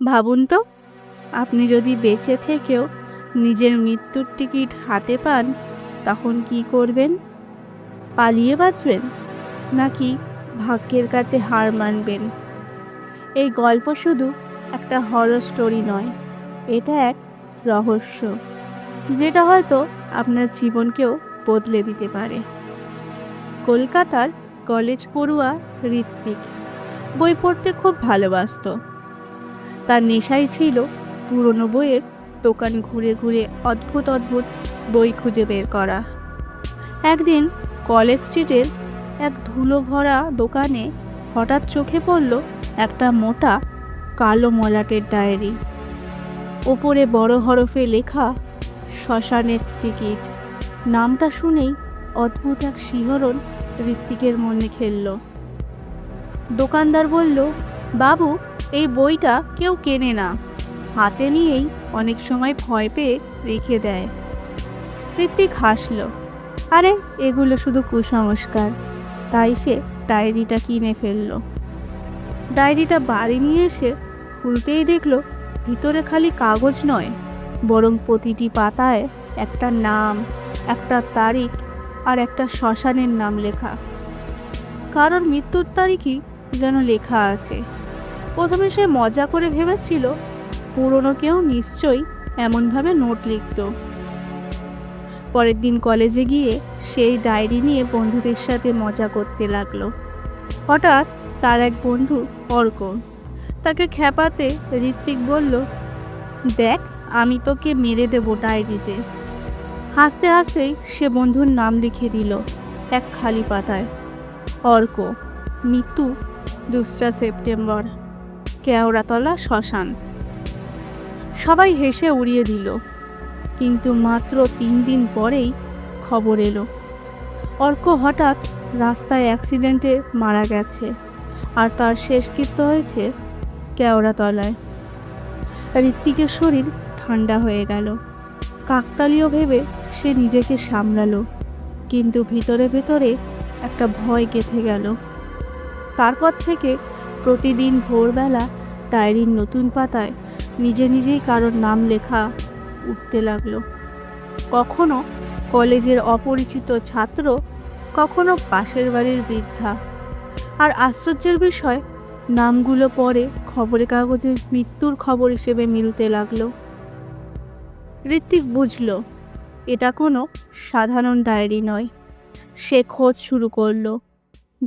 ভাবুন তো, আপনি যদি বেঁচে থেকেও নিজের মৃত্যুর টিকিট হাতে পান, তখন কি করবেন? পালিয়ে বাঁচবেন, নাকি ভাগ্যের কাছে হার মানবেন? এই গল্প শুধু একটা হরর স্টোরি নয়, এটা এক রহস্য, যেটা হয়তো আপনার জীবনকেও বদলে দিতে পারে। কলকাতার কলেজ পড়ুয়া ঋত্বিক বই পড়তে খুব ভালোবাসত। তার নেশাই ছিল পুরনো বইয়ের দোকান ঘুরে ঘুরে অদ্ভুত অদ্ভুত বই খুঁজে বের করা। একদিন কলেজ স্ট্রিটের এক ধুলো ভরা দোকানে হঠাৎ চোখে পড়ল একটা মোটা কালো মলাটের ডায়েরি। ওপরে বড় হরফে লেখা, শ্মশানের টিকিট। নামটা শুনেই অদ্ভুত এক শিহরণ ঋত্বিকের মনে খেলল। দোকানদার বলল, বাবু এই বইটা কেউ কেনে না। হাতে নিয়েই অনেক সময় ভয় পেয়ে রেখে দেয়। ঋত্বিক হাসল। আরে, এগুলো শুধু কুসংস্কার। তাই সে ডায়েরিটা কিনে ফেলল। ডায়েরিটা বাড়ি নিয়ে এসে খুলতেই দেখল ভিতরে খালি কাগজ নয়, বরং প্রতিটি পাতায় একটা নাম, একটা তারিখ আর একটা শ্মশানের নাম লেখা। কারোর মৃত্যুর তারিখই যেন লেখা আছে। প্রথমে সে মজা করে ভেবেছিল, পুরনো কেউ নিশ্চয়ই এমনভাবে নোট লিখত। পরের দিন কলেজে গিয়ে সেই ডায়েরি নিয়ে বন্ধুদের সাথে মজা করতে লাগল। হঠাৎ তার এক বন্ধু, অর্ক, তাকে খ্যাপাতে ঋত্বিক বলল, দেখ, আমি তোকে মেরে দেবো ডায়েরিতে। হাসতে হাসতেই সে বন্ধুর নাম লিখে দিল, এক খালি পাতায়, অর্ক মৃত্যু দোসরা সেপ্টেম্বর। কেওড়াতলা শ্মশান। সবাই হেসে উড়িয়ে দিল, কিন্তু মাত্র তিন দিন পরেই খবর এলো। অর্ক হঠাৎ রাস্তায় অ্যাক্সিডেন্টে মারা গেছে আর তার শেষকৃত্য হয়েছে কেওড়াতলায়। ঋত্বিকের শরীর ঠান্ডা হয়ে গেল। কাকতালীয় ভেবে সে নিজেকে সামলালো, কিন্তু ভিতরে ভেতরে একটা ভয় গেঁথে গেল। তারপর থেকে প্রতিদিন ভোরবেলা ডায়েরির নতুন পাতায় নিজে নিজেই কারোর নাম লেখা উঠতে লাগল। কখনো কলেজের অপরিচিত ছাত্র, কখনো পাশের বাড়ির বৃদ্ধা। আর আশ্চর্যের বিষয়, নামগুলো পরে খবরের কাগজে মৃত্যুর খবর হিসেবে মিলতে লাগল। ঋত্বিক বুঝল, এটা কোনো সাধারণ ডায়েরি নয়। সে খোঁজ শুরু করল,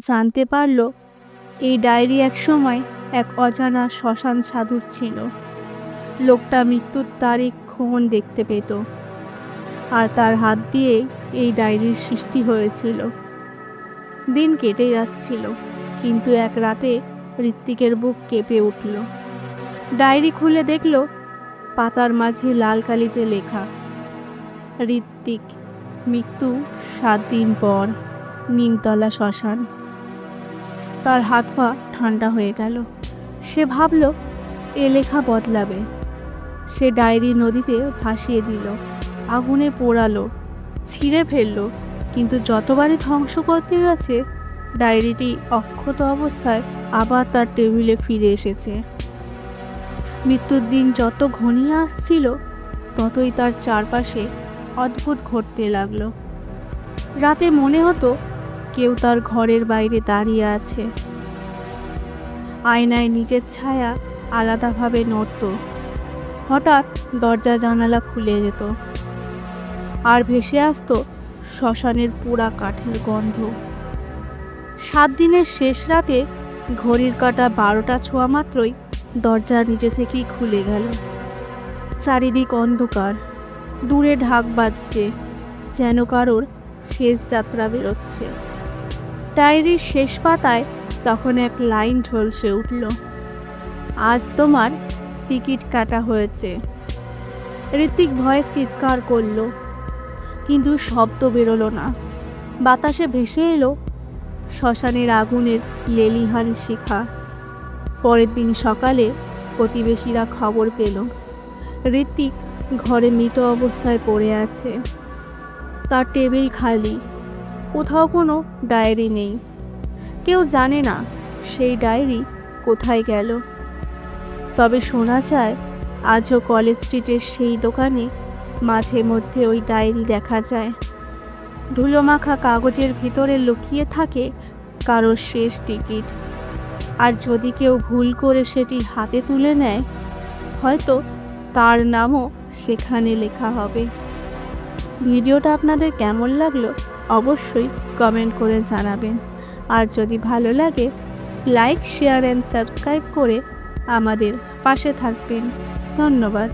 জানতে পারল এই ডায়েরি একসময় এক অজানা শ্মশান সাধুর ছিল। লোকটা মৃত্যুর তারিখ ক্ষণ দেখতে পেত আর তার হাত দিয়ে এই ডায়েরির সৃষ্টি হয়েছিল। দিন কেটে যাচ্ছিল, কিন্তু এক রাতে ঋত্বিকের বুক কেঁপে উঠল। ডায়েরি খুলে দেখল, পাতার মাঝে লাল কালিতে লেখা, ঋত্বিক, মৃত্যু সাত দিন পর, নিমতলা শ্মশান। তার হাত পা ঠান্ডা হয়ে গেল। সে ভাবল, এ লেখা বদলাবে। সে ডায়েরি নদীতে ভাসিয়ে দিল, আগুনে পোড়ালো, ছিঁড়ে ফেলল, কিন্তু যতবারই ধ্বংস করতে গেছে ডায়েরিটি অক্ষত অবস্থায় আবার তার টেবিলে ফিরে এসেছে। মৃত্যুর দিন যত ঘনিয়ে আসছিল, ততই তার চারপাশে অদ্ভুত ঘটতে লাগল। রাতে মনে হতো কেউ তার ঘরের বাইরে দাঁড়িয়ে আছে। আয়নায় নিজের ছায়া আলাদাভাবে নড়ত। হঠাৎ দরজা জানালা খুলে যেত। আর ভেসে আসতো শ্মশানের পোড়া কাঠের গন্ধ। সাত দিনের শেষ রাতে ঘড়ির কাটা বারোটা ছোঁয়া মাত্রই দরজা নিজে থেকেই খুলে গেল। চারিদিক অন্ধকার। দূরে ঢাক বাজছে, যেন কারোর শেষ যাত্রা বেরোচ্ছে। ডায়েরির শেষ পাতায় তখন এক লাইন ঝলসে উঠল, আজ তোমার টিকিট কাটা হয়েছে। ঋত্বিক ভয়ে চিৎকার করল, কিন্তু শব্দ বেরোলো না। বাতাসে ভেসে এলো শ্মশানের আগুনের লেলিহান শিখা। পরের দিন সকালে প্রতিবেশীরা খবর পেল, ঋত্বিক ঘরে মৃত অবস্থায় পড়ে আছে। তার টেবিল খালি কোথাও কোনো ডায়েরি নেই। কেউ জানে না সেই ডায়েরি কোথায় গেল। তবে শোনা যায়, আজও কলেজ স্ট্রিটের সেই দোকানে মাঝে মধ্যে ওই ডায়েরি দেখা যায়। ধুলো মাখা কাগজের ভিতরে লুকিয়ে থাকে কারোর শেষ টিকিট। আর যদি কেউ ভুল করে সেটি হাতে তুলে নেয়, হয়তো তার নামও সেখানে লেখা হবে। ভিডিওটা আপনাদের কেমন লাগল অবশ্যই কমেন্ট করে জানাবেন। আর যদি ভালো লাগে, লাইক, শেয়ার অ্যান্ড সাবস্ক্রাইব করে আমাদের পাশে থাকবেন। ধন্যবাদ।